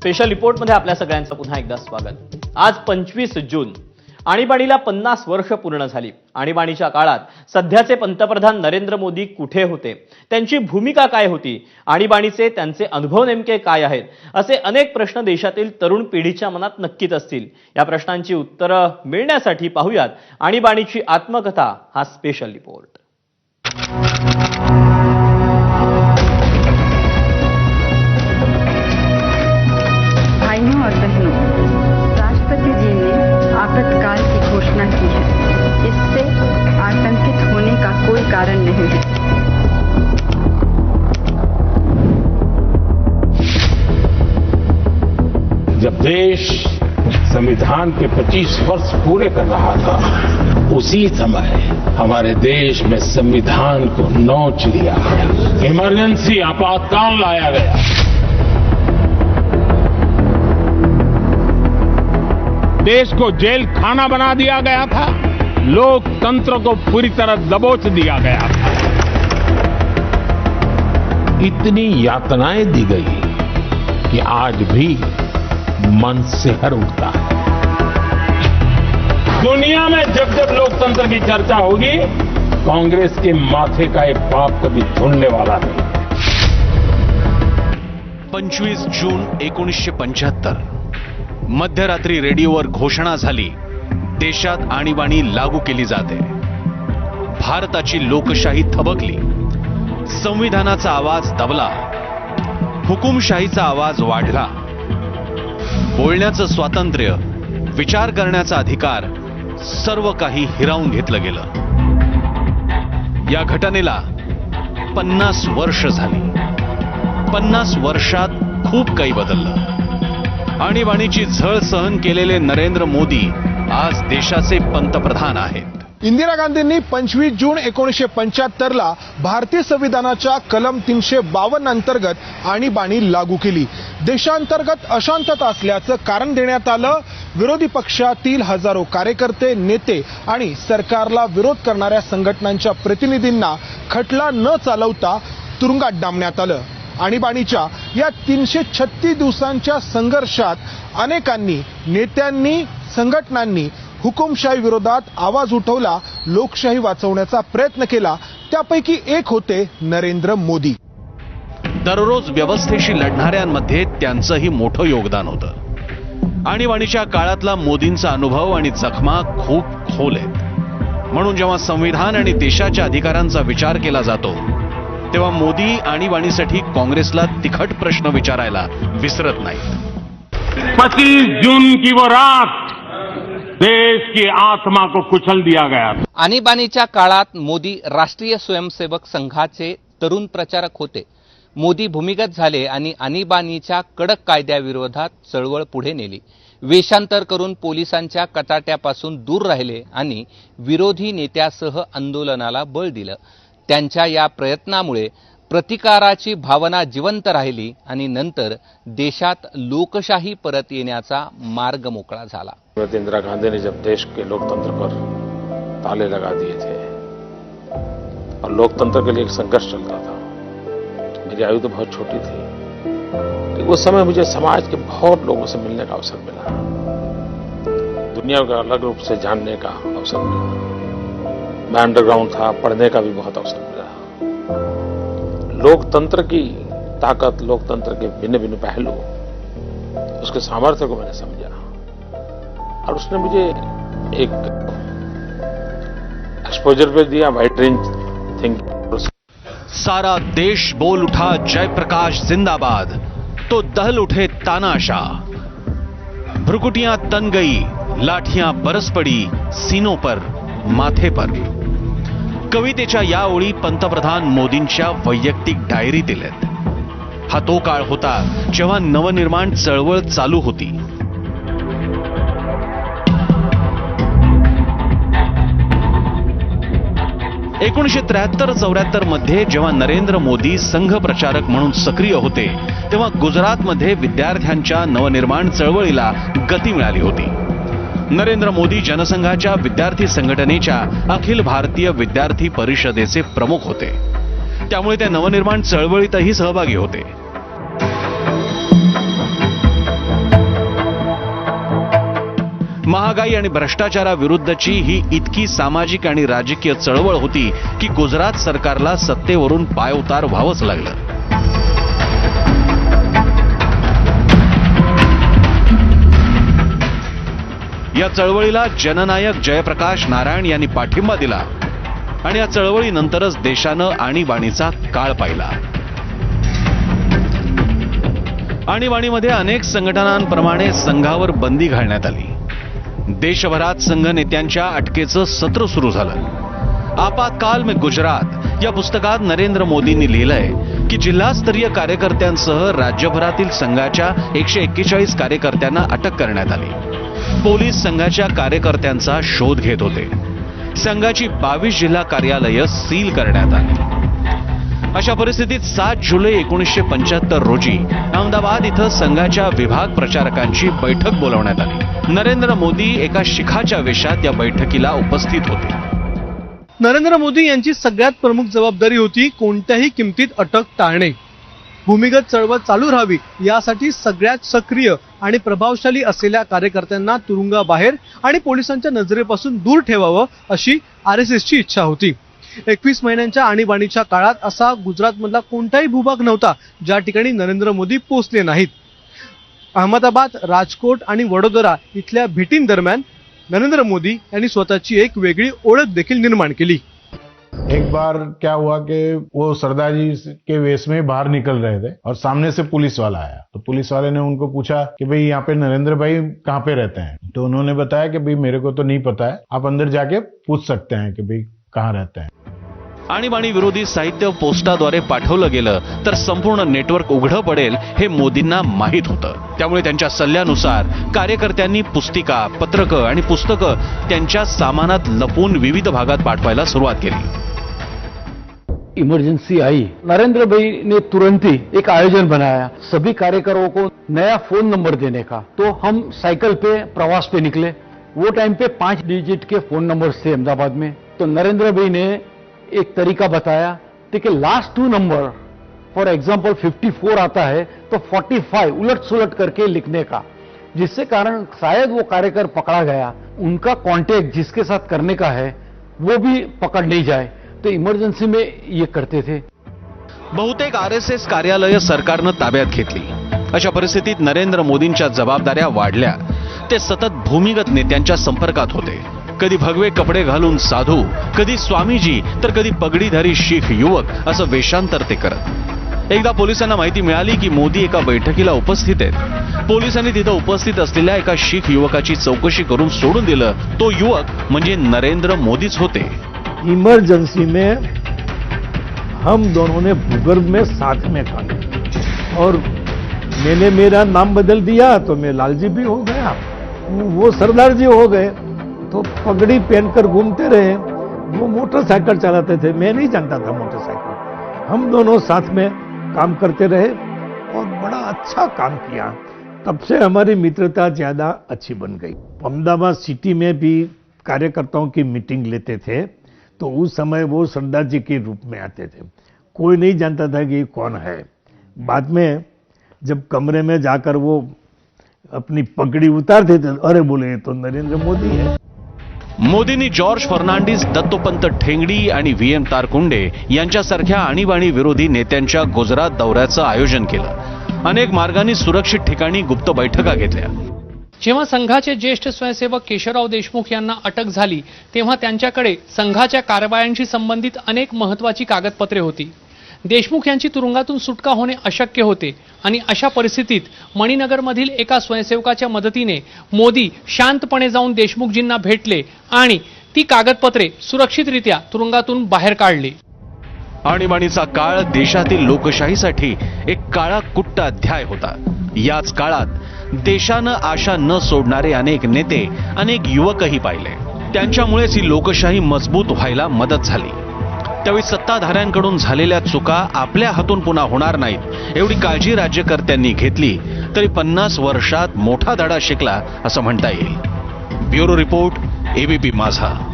Special रिपोर्टमध्ये आपल्या सगळ्यांचं पुन्हा एकदा स्वागत. आज पंचवीस जून. आणीबाणीला पन्नास वर्ष पूर्ण झाली. आणीबाणीच्या काळात सध्याचे पंतप्रधान नरेंद्र मोदी कुठे होते? त्यांची भूमिका काय होती? आणीबाणीचे त्यांचे अनुभव नेमके काय आहेत? असे अनेक प्रश्न देशातील तरुण पिढीच्या मनात नक्कीच असतील. या प्रश्नांची उत्तरं मिळण्यासाठी पाहूयात. आणीबाणीची आत्मकथा हा स्पेशल रिपोर्ट देश संविधान के 25 वर्ष पूरे कर रहा था। उसी समय हमारे देश में संविधान को नोच लिया गया। इमरजेंसी आपातकाल लाया गया। देश को जेल खाना बना दिया गया था। लोकतंत्र को पूरी तरह दबोच दिया गया था। इतनी यातनाएँ दी गई कि आज भी मन सिहर उठता है। दुनिया में जब जब लोकतंत्र की चर्चा होगी कांग्रेस के माथे का एक पाप कभी धुलने वाला नहीं। पंचवीस जून एकोणीसशे पंच्याहत्तर मध्यरात्री रेडिओवर घोषणा झाली देशात आणीबाणी लागू केली जाते. भारताची लोकशाही थबकली. संविधानाचा आवाज दबला. हुकुमशाहीचा आवाज वाढला. बोलण्याचं स्वातंत्र्य विचार करण्याचा अधिकार सर्व काही हिरावून घेतलं गेलं. या घटनेला पन्नास वर्ष झाली. पन्नास वर्षात खूप काही बदललं. आणीबाणीची झळ सहन केलेले नरेंद्र मोदी आज देशाचे पंतप्रधान आहेत. इंदिरा गांधींनी पंचवीस जून एकोणीसशे पंच्याहत्तरला भारतीय संविधानाच्या कलम तीनशे बावन्न अंतर्गत आणीबाणी लागू केली. देशांतर्गत अशांतता असल्याचं कारण देण्यात आलं. विरोधी पक्षातील हजारो कार्यकर्ते नेते आणि सरकारला विरोध करणाऱ्या संघटनांच्या प्रतिनिधींना खटला न चालवता तुरुंगात डांबण्यात आलं. आणीबाणीच्या या तीनशे छत्तीस दिवसांच्या संघर्षात अनेकांनी नेत्यांनी संघटनांनी हुकुमशाही विरोधात आवाज उठवला लोकशाही वाचवण्याचा प्रयत्न केला त्यापैकी एक होते नरेंद्र मोदी. दररोज व्यवस्थेशी लढणाऱ्यांमध्ये त्यांचंही मोठं योगदान होतं. आणीबाणीच्या काळातला मोदींचा अनुभव आणि जखमा खूप खोल आहेत. म्हणून जेव्हा संविधान आणि देशाच्या अधिकारांचा विचार केला जातो तेव्हा मोदी आणीबाणीसाठी काँग्रेसला तिखट प्रश्न विचारायला विसरत नाहीत. पच्चीस जून की वो रात देश की आत्मा को कुचल दिया गया आणीबाणीच्या काळात मोदी राष्ट्रीय स्वयंसेवक संघाचे तरुण प्रचारक होते. मोदी भूमिगत झाले आणि आणीबाणीच्या कडक कायद्याविरोधात चळवळ पुढे नेली. वेषांतर करून पोलिसांच्या कटाट्यापासून दूर राहिले आणि विरोधी नेत्यासह आंदोलनाला बळ दिलं. त्यांच्या या प्रयत्नामुळे प्रतिकाराची भावना जिवंत राहिली आणि नंतर देशात लोकशाही परत येण्याचा मार्ग मोकळा झाला. श्रीमती इंदिरा गांधी ने जब देश के लोकतंत्र पर ताले लगा दिए थे, और लोकतंत्र के लिए एक संघर्ष चलता था, मेरी आयु तो बहुत छोटी थी लेकिन उस समय मुझे समाज के बहुत लोगों से मिलने का अवसर मिला। दुनिया का अलग रूप से जानने का अवसर मिला। मैं अंडरग्राउंड था, पढ़ने का भी बहुत अवसर मिला। लोकतंत्र की ताकत, लोकतंत्र के भिन्न भिन्न पहलू, उसके सामर्थ्य को मैंने समझा। और उसने मुझे एक एक्सपोजर पे दिया वाइड रेंज थिंकिंग सारा देश बोल उठा जयप्रकाश जिंदाबाद तो दहल उठे तानाशाह। भ्रुकुटियां तन गई लाठियां बरस पडी सीनों पर माथे पर। कवितेच्या या ओळी पंतप्रधान मोदींच्या वैयक्तिक डायरीत दिलेत हा तो काळ होता जेव्हा नवनिर्माण चळवळ चालू होती. एकोणीशे त्र्याहत्तर चौऱ्याहत्तरमध्ये जेव्हा नरेंद्र मोदी संघ प्रचारक म्हणून सक्रिय होते तेव्हा गुजरातमध्ये विद्यार्थ्यांच्या नवनिर्माण चळवळीला गती मिळाली होती. नरेंद्र मोदी जनसंघाच्या विद्यार्थी संघटनेच्या अखिल भारतीय विद्यार्थी परिषदेचे प्रमुख होते. त्यामुळे ते नवनिर्माण चळवळीतही सहभागी होते. महागाई आणि भ्रष्टाचाराविरुद्धची ही इतकी सामाजिक आणि राजकीय चळवळ होती की गुजरात सरकारला सत्तेवरून पायउतार व्हावंच लागलं. या चळवळीला जननायक जयप्रकाश नारायण यांनी पाठिंबा दिला आणि या चळवळीनंतरच देशानं आणीबाणीचा काळ पाहिला. आणीबाणीमध्ये अनेक संघटनांप्रमाणे संघावर बंदी घालण्यात आली. देशभरात संघ नेत्यांच्या अटकेचं सत्र सुरू झालं. आपातकाल में गुजरात या पुस्तकात नरेंद्र मोदींनी लिहिलंय की जिल्हास्तरीय कार्यकर्त्यांसह राज्यभरातील संघाच्या एकशे एक्केचाळीस कार्यकर्त्यांना अटक करण्यात आली. पोलीस संघाच्या कार्यकर्त्यांचा शोध घेत होते. संघाची बावीस जिल्हा कार्यालयं सील करण्यात आली. अशा परिस्थितीत सात जुलै एकोणीसशे पंच्याहत्तर रोजी अहमदाबाद इथं संघाच्या विभाग प्रचारकांची बैठक बोलावण्यात आली. नरेंद्र मोदी एका शिखाच्या वेशात या बैठकीला उपस्थित होते. नरेंद्र मोदी यांची सगळ्यात प्रमुख जबाबदारी होती कोणत्याही किमतीत अटक टाळणे. भूमिगत चळवळ चालू राहावी यासाठी सगळ्यात सक्रिय आणि प्रभावशाली असलेल्या कार्यकर्त्यांना तुरुंगाबाहेर आणि पोलिसांच्या नजरेपासून दूर ठेवावं अशी आर एस एसची इच्छा होती. एकवीस महिन्यांच्या आणीबाणीच्या काळात असा गुजरातमधला कोणताही भूभाग नव्हता ज्या ठिकाणी नरेंद्र मोदी पोहोचले नाहीत. अहमदाबाद राजकोट आणि वडोदरा इथल्या भेटींदरम्यान नरेंद्र मोदी यांनी स्वतःची एक वेगळी ओळख देखील निर्माण केली. एक बार क्या हुआ कि वो सरदार जी के वेश में बाहर निकल रहे थे और सामने से पुलिस वाला आया। तो पुलिस वाले ने उनको पूछा कि भाई यहाँ पे नरेंद्र भाई कहाँ पे रहते हैं? तो उन्होंने बताया कि भाई मेरे को तो नहीं पता है आप अंदर जाके पूछ सकते हैं कि भाई कहाँ रहते हैं? आणीबाणी विरोधी साहित्य पोस्टाद्वारे पाठवलं गेलं तर संपूर्ण नेटवर्क उघडं पडेल हे मोदींना माहीत होतं. त्यामुळे त्यांच्या सल्ल्यानुसार कार्यकर्त्यांनी पुस्तिका पत्रकं आणि पुस्तकं त्यांच्या सामानात लपून विविध भागात पाठवायला सुरुवात केली. इमरजेंसी आई नरेंद्र भाई ने तुरंत ही एक आयोजन बनाया सभी कार्यकर्ताओं को नया फोन नंबर देने का. तो हम साइकिल पे प्रवास पे निकले. वो टाइम पे पांच डिजिट के फोन नंबर थे अहमदाबाद में. तो नरेंद्र भाई ने एक तरीका बताया कि last two number for example 54 आता है तो 45 उलट सुलट करके लिखने का। जिससे कारण, शायद वो कार्यकर पकड़ा गया, उनका कांटेक्ट जिसके साथ करने का है, वो भी पकड़ नहीं जाए। तो इमरजेंसी में ये करते थे। बहुतेक आर एस एस कार्यालय सरकारनं ताब्यात घेतली. अशा परिस्थितीत नरेंद्र मोदींच्या जबाबदाऱ्या वाढल्या. ते सतत भूमिगत नेत्यांच्या संपर्कात होते. कधी भगवे कपडे घालून साधू कधी स्वामीजी तर कधी पगडीधारी शीख युवक असं वेषांतर ते करत. एकदा पोलिसांना माहिती मिळाली की मोदी एका बैठकीला उपस्थित आहेत. पोलिसांनी तिथं उपस्थित असलेल्या एका शीख युवकाची चौकशी करून सोडून दिलं. तो युवक म्हणजे नरेंद्र मोदीच होते. इमर्जन्सी में हम दोनों ने भूगर्भ में साथ में खा और मैंने मेरा नाम बदल दिया तो मैं लालजी भी हो गया। वो सरदार जी हो गए तो पगड़ी पहनकर घूमते रहे। वो मोटरसाइकिल चलाते थे। मैं नहीं जानता था मोटरसाइकिल। हम दोनों साथ में काम करते रहे और बड़ा अच्छा काम किया। तब से हमारी मित्रता ज़्यादा अच्छी बन गई। अहमदाबाद सिटी में भी कार्यकर्ताओं की मीटिंग लेते थे तो उस समय वो सरदार जी के रूप में आते थे। कोई नहीं जानता था कि कौन है। बाद में जब कमरे में जाकर वो अपनी पगड़ी उतारते थे अरे बोले ये तो नरेंद्र मोदी है। मोदींनी जॉर्ज फर्नांडिस दत्तोपंत ठेंगडी आणि व्ही एम तारकुंडे यांच्यासारख्या आणीबाणी विरोधी नेत्यांच्या गुजरात दौऱ्याचं आयोजन केलं. अनेक मार्गांनी सुरक्षित ठिकाणी गुप्त बैठका घेतल्या. जेव्हा संघाचे ज्येष्ठ स्वयंसेवक केशवराव देशमुख यांना अटक झाली तेव्हा त्यांच्याकडे संघाच्या कारवायांशी संबंधित अनेक महत्वाची कागदपत्रे होती. देशमुख यांची तुरुंगातून सुटका होणे अशक्य होते. आणि अशा परिस्थितीत मणिनगरमधील एका स्वयंसेवकाच्या मदतीने मोदी शांतपणे जाऊन देशमुखजींना भेटले आणि ती कागदपत्रे सुरक्षितरित्या तुरुंगातून बाहेर काढली. आणीबाणीचा काळ देशातील लोकशाहीसाठी एक काळा कुट्ट अध्याय होता. याच काळात देशानं आशा न सोडणारे अनेक नेते अनेक युवकही पाहिले. त्यांच्यामुळेच ही लोकशाही मजबूत व्हायला मदत झाली. त्यावेळी सत्ताधाऱ्यांकडून झालेल्या चुका आपल्या हातून पुन्हा होणार नाहीत. एवढी काळजी राज्यकर्त्यांनी घेतली तरी पन्नास वर्षात मोठा धडा शिकला असं म्हणता येईल. ब्युरो रिपोर्ट एबीपी माझा.